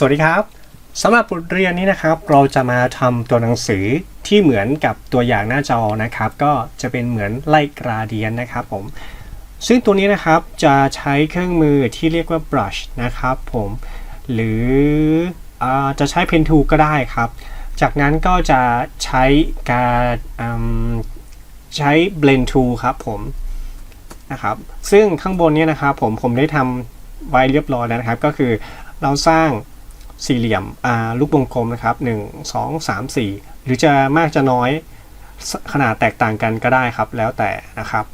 สวัสดีครับสำหรับบทเรียนนี้นะครับ เราจะมาทำตัวหนังสือที่เหมือนกับตัวอย่างหน้าจอนะครับ ก็จะเป็นเหมือนไล่กราเดียนนะครับผมซึ่งตัวนี้นะครับจะใช้เครื่องมือที่เรียกว่า brush นะครับผมหรืออจะใช้ pen tool ก็ได้ครับ จากนั้นก็จะใช้การใช้ blend tool ครับผมนะครับ ซึ่งข้างบนนี้นะครับผมผมได้ทำไว้เรียบร้อยแล้วนะครับ ก็คือเราสร้าง สี่เหลี่ยมลูกวงกลมนะครับ 1 2 3 4 หรือจะมากจะน้อยขนาดแตกต่างกันก็ได้ครับ แล้วแต่นะครับ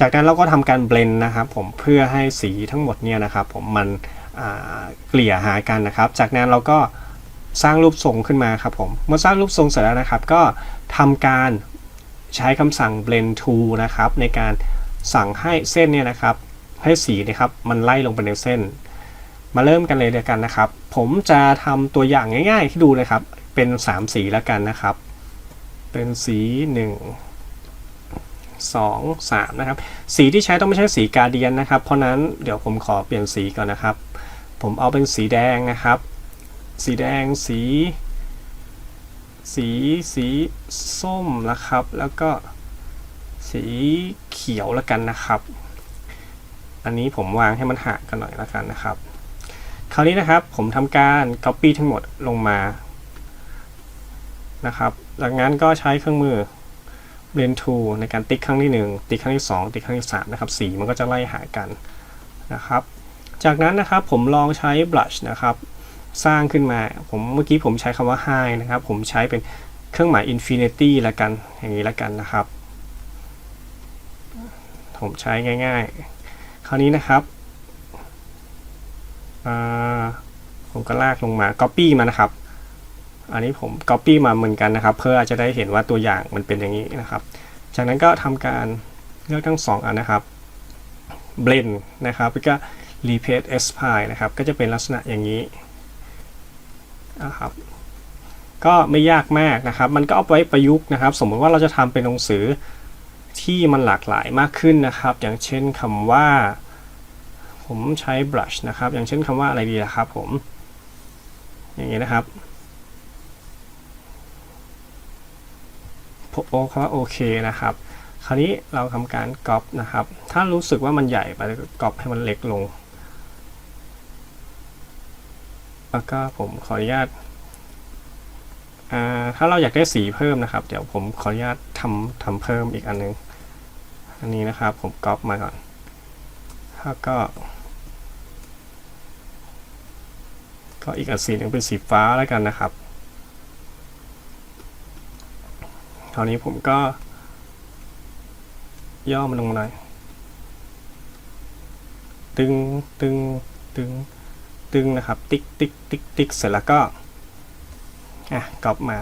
จากนั้นเราก็ทำการเบลน์นะครับ ผมเพื่อให้สีทั้งหมดเนี่ยนะครับ ผมมันเกลี่ยหากันนะครับ จากนั้นเราก็สร้างรูปทรงขึ้นมาครับผมเมื่อสร้างรูปทรงเสร็จแล้วนะครับ ก็ทำการใช้คำสั่ง blend to นะครับ ในการสั่งให้เส้นเนี่ยนะครับ ให้สีนะครับมันไล่ลงไปในเส้น มาเริ่มกันเลยเดียวกันนะครับ ผมจะทำตัวอย่างง่ายๆ ที่ดูเลยครับ เป็น 3 สีแล้วกันนะครับ เป็นสี 1 2 3 นะครับ สีที่ใช้ต้องไม่ใช่สีกาเดียนนะครับ เพราะนั้นเดี๋ยวผมขอเปลี่ยนสีก่อนนะครับ ผมเอาเป็นสีแดงนะครับ สีแดงสี สีสีส้มนะครับ แล้วก็สีเขียวแล้วกันนะครับ อันนี้ผมวางให้มันห่างกันหน่อยแล้วกันนะครับ คราวนี้นะครับผมทำการ Copy ทั้งหมดลงมานะครับจากนั้นก็ใช้เครื่องมือ Blend Tool ในการติ๊กครั้งที่ 1 ติ๊กครั้งที่ 2 ติ๊กครั้งที่ 3 นะครับ สีมันก็จะไล่หากันนะครับ จากนั้นนะครับผมลองใช้ Brush นะครับ สร้างขึ้นมา ผมเมื่อกี้ผมใช้คำว่า High นะครับ ผมใช้เป็นเครื่องหมาย Infinity ละกัน อย่างนี้ละกันนะครับ ผมใช้ง่าย ๆ คราวนี้นะครับ ผมก็ลากลงมา Copy มานะครับ อันนี้ผม Copy มาเหมือนกันนะครับ เพื่อจะได้เห็นว่าตัวอย่างมันเป็นอย่างนี้นะครับ จากนั้นก็ทำการเลือกทั้งสองอันนะครับ Blend นะครับแล้วก็ Replace S File นะครับ ก็จะเป็นลักษณะอย่างนี้นะครับ ก็ไม่ยากมากนะครับ มันก็เอาไว้ประยุกต์นะครับ สมมติว่าเราจะทำเป็นหนังสือที่มันหลากหลายมากขึ้นนะครับ อย่างเช่นคำว่า ผมใช้ brush นะครับ อย่างเช่นคำว่าอะไรดีนะครับผม อย่างนี้นะครับโอคำว่าโอเคนะครับ คราวนี้เราทำการก๊อปนะครับ ถ้ารู้สึกว่ามันใหญ่ไปก็ก๊อปให้มันเล็กลง แล้วก็ผมขออนุญาตถ้าเราอยากได้สีเพิ่มนะครับ เดี๋ยวผมขออนุญาตทำทำเพิ่มอีกอันนึง อันนี้นะครับผมก๊อปมาก่อน แล้วก็ ก็อีกอันสีหนึ่งเป็นสีฟ้าแล้วกันนะครับ คราวนี้ผมก็ ย่อมันลงมาหน่อยตึงตึงตึงตึงนะครับ ติ๊กติ๊กติ๊กติ๊กเสร็จแล้วก็อะก๊อปมา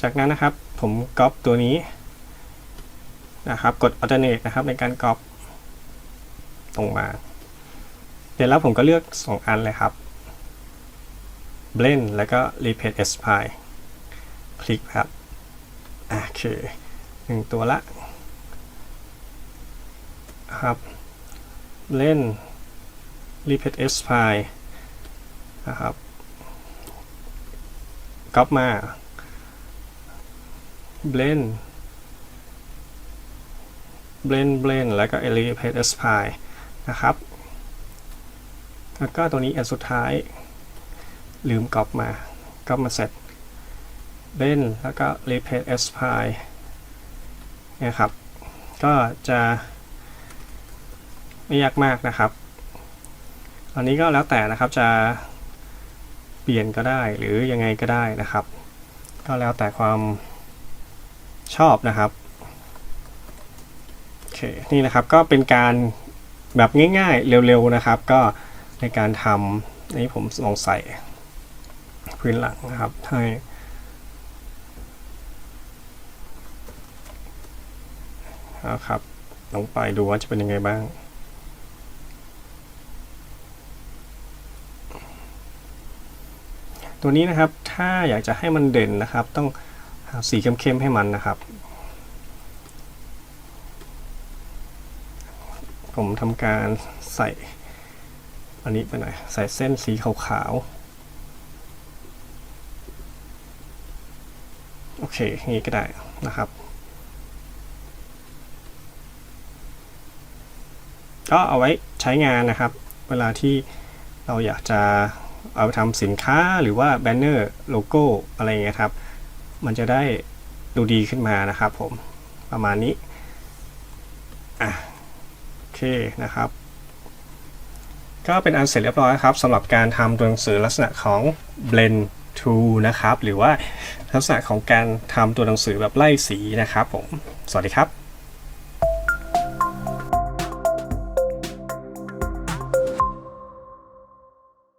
จากนั้นนะครับผมก๊อปตัวนี้นะครับ กด alternate นะครับในการก๊อป ตรงมา เสร็จแล้วผมก็เลือก 2 อันเลยครับ blend แล้วก็ replace s p i คลิกครับโอเคหนึ่งตัวละครับ blend replace s p i นะครับก๊อปมา blend blend blend แล้วก็ replace s p i นะครับ แล้วก็ตัวนี้อันสุดท้าย ลืมก๊อปมาก๊อปมาเสร็จเล่นแล้วก็ replace s p i เนี่ยครับ ก็จะไม่ยากมากนะครับอันนี้ก็แล้วแต่นะครับจะเปลี่ยนก็ได้หรือยังไงก็ได้นะครับ ก็แล้วแต่ความชอบนะครับโอเคนี่นะครับก็เป็นการ แบบง่ายๆ เร็วๆนะครับ ก็ในการทำนี่ผมลองใส่พื้นหลังนะครับให้นะครับลงไปดูว่าจะเป็นยังไงบ้าง ตัวนี้นะครับถ้าอยากจะให้มันเด่นนะครับ ต้องหาสีเข้มๆให้มันนะครับ ผมทำการใส่ อันนี้ไปหน่อยใส่เส้นสีขาวๆโอเคนี่ก็ได้นะครับก็เอาไว้ใช้งานนะครับ เวลาที่เราอยากจะเอาไปทำสินค้าหรือว่าแบนเนอร์โลโก้อะไรเงี้ยครับ มันจะได้ดูดีขึ้นมานะครับผมประมาณนี้อะ เคนะครับ ก็เป็นอันเสร็จเรียบร้อยครับสำหรับการทำตัวหนังสือลักษณะของ blend tool นะครับ หรือว่าลักษณะของการทำตัวหนังสือแบบไล่สีนะครับผม สวัสดีครับ